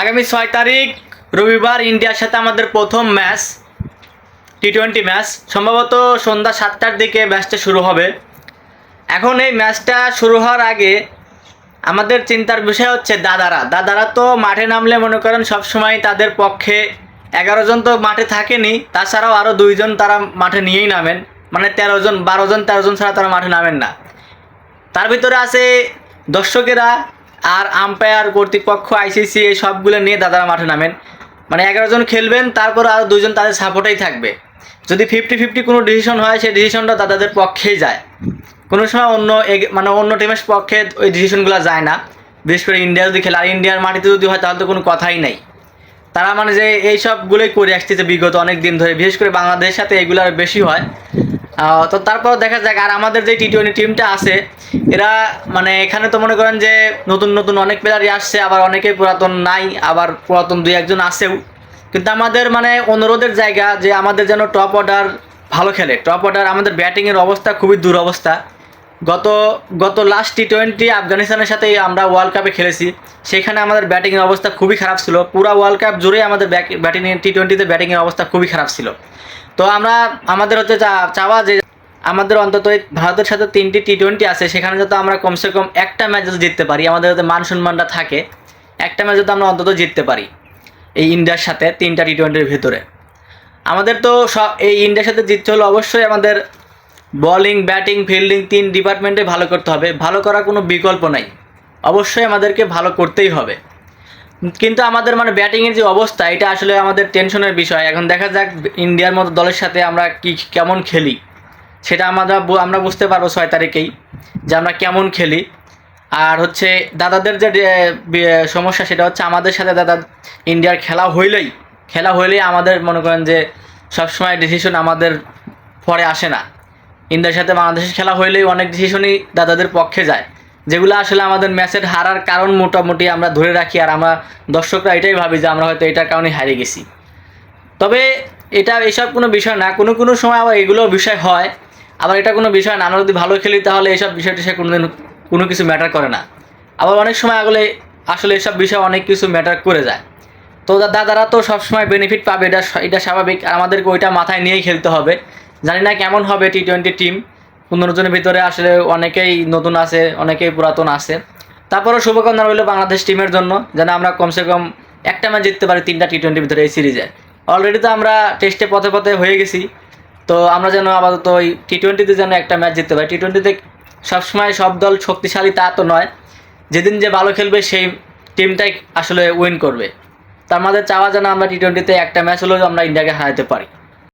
আগামী ছয় তারিখ রবিবার ইন্ডিয়ার সাথে আমাদের প্রথম ম্যাচ টি টোয়েন্টি ম্যাচ। সম্ভবত সন্ধ্যা সাতটার দিকে ম্যাচটা শুরু হবে। এখন এই ম্যাচটা শুরু হওয়ার আগে আমাদের চিন্তার বিষয় হচ্ছে দাদারা। দাদারা তো মাঠে নামলে মনে করেন সবসময় তাদের পক্ষে এগারো জন তো মাঠে থাকেনি, তাছাড়াও আরও দুইজন তারা মাঠে নিয়েই নামেন। মানে তেরো জন, বারো জন, তেরো জন ছাড়া তারা মাঠে নামেন না। তার ভিতরে আছে দর্শকেরা আর আম্পায়ার কর্তৃপক্ষ আইসিসি এই সবগুলো নিয়ে দাদারা মাঠে নামেন। মানে এগারো জন খেলবেন, তারপর আরও দুজন তাদের সাপোর্টেই থাকবে। যদি ফিফটি ফিফটি কোনো ডিসিশন হয়, সেই ডিসিশনটা দাদাদের পক্ষেই যায়। কোনো সময় অন্য মানে অন্য টিমের পক্ষে ওই ডিসিশনগুলো যায় না। বিশেষ করে ইন্ডিয়া যদি খেলে আর ইন্ডিয়ার মাটিতে যদি হয়, তাহলে তো কোনো কথাই নেই। তারা মানে যে এই সবগুলোই করে আসতেছে বিগত অনেক দিন ধরে। বিশেষ করে বাংলাদেশের সাথে এগুলো আর বেশি হয়। তো তারপর দেখা যাক, আর আমাদের যে টি টোয়েন্টি টিমটা আছে, এরা মানে এখানে তো মনে করেন যে নতুন নতুন অনেক প্লেয়ারই আসছে, আবার অনেকেই পুরাতন নাই, আবার পুরাতন দুই একজন আসেও কিন্তু আমাদের মানে অনুরোধের জায়গা যে আমাদের যেন টপ অর্ডার ভালো খেলে। টপ অর্ডার আমাদের ব্যাটিংয়ের অবস্থা খুবই দুরবস্থা। গত গত লাস্ট টি টোয়েন্টি আফগানিস্তানের সাথে আমরা ওয়ার্ল্ড কাপে খেলেছি, সেখানে আমাদের ব্যাটিংয়ের অবস্থা খুবই খারাপ ছিল। পুরো ওয়ার্ল্ড কাপ জুড়ে আমাদের ব্যাটিং টি টোয়েন্টিতে ব্যাটিংয়ের অবস্থা খুবই খারাপ ছিল। তো আমরা, আমাদের হচ্ছে চাওয়া যে আমাদের অন্তত ভারতের সাথে তিনটি টি টোয়েন্টি আছে, সেখানে যাতে আমরা কমসে কম একটা ম্যাচ যাতে জিততে পারি, আমাদের যাতে মান সম্মানটা থাকে, একটা ম্যাচ যাতে আমরা অন্তত জিততে পারি, এই ইন্ডিয়ার সাথে তিনটা টি টোয়েন্টির ভিতরে। আমাদের তো সব, এই ইন্ডিয়ার সাথে জিততে হলে অবশ্যই আমাদের বলিং ব্যাটিং ফিল্ডিং তিন ডিপার্টমেন্টে ভালো করতে হবে। ভালো করার কোনো বিকল্প নাই। অবশ্যই আমাদেরকে ভালো করতেই হবে। কিন্তু আমাদের মানে ব্যাটিংয়ের যে অবস্থা, এটা আসলে আমাদের টেনশনের বিষয়। এখন দেখা যাক ইন্ডিয়ার মতো দলের সাথে আমরা কি, কেমন খেলি। সেটা আমরা আমরা বুঝতে পারব ছয় তারিখেই যে আমরা কেমন খেলি। আর হচ্ছে দাদাদের যে সমস্যা, সেটা হচ্ছে আমাদের সাথে দাদা ইন্ডিয়ার খেলা হইলেই খেলা হইলেই আমাদের মনে করেন যে সবসময় ডিসিশন আমাদের পরে আসে না। ইন্ডিয়ার সাথে বাংলাদেশের খেলা হইলেই অনেক ডিসিশনই দাদাদের পক্ষে যায়। যেগুলো আসলে আমাদের ম্যাচের হারার কারণ মোটামুটি আমরা ধরে রাখি আর আমরা দর্শকরা এটাই ভাবি যে আমরা হয়তো এটার কারণে হারিয়ে গেছি। তবে এটা এসব কোনো বিষয় না, কোনো কোনো সময় আবার এগুলো বিষয় হয়, আবার এটা কোনো বিষয় না, আমরা যদি ভালো খেলি তাহলে এইসব বিষয় টিষয় কোনোদিন কোনো কিছু ম্যাটার করে না। আবার অনেক সময় আগলে আসলে এসব বিষয় অনেক কিছু ম্যাটার করে যায়। তো দাদারা তো সবসময় বেনিফিট পাবে, এটা এটা স্বাভাবিক, আর আমাদেরকে ওইটা মাথায় নিয়েই খেলতে হবে। জানি না কেমন হবে টি টোয়েন্টি টিম পনেরো জনের ভিতরে আসলে অনেকেই নতুন আছে, অনেকেই পুরাতন আছে। তারপরেও শুভকামনা রইল বাংলাদেশ টিমের জন্য, যেন আমরা কমসে কম একটা ম্যাচ জিততে পারি তিনটা টি টোয়েন্টির ভিতরে এই সিরিজে অলরেডি তো আমরা টেস্টে পথে পথে হয়ে গেছি, তো আমরা যেন আপাতত ওই টি টোয়েন্টিতে যেন একটা ম্যাচ জিততে পারি। টি টোয়েন্টিতে সবসময় সব দল শক্তিশালী তা তো নয়, যেদিন যে ভালো খেলবে সেই টিমটাই আসলে উইন করবে। তার আমাদের চাওয়া যেন আমরা টি টোয়েন্টিতে একটা ম্যাচ হলেও আমরা ইন্ডিয়াকে হারাতে পারি।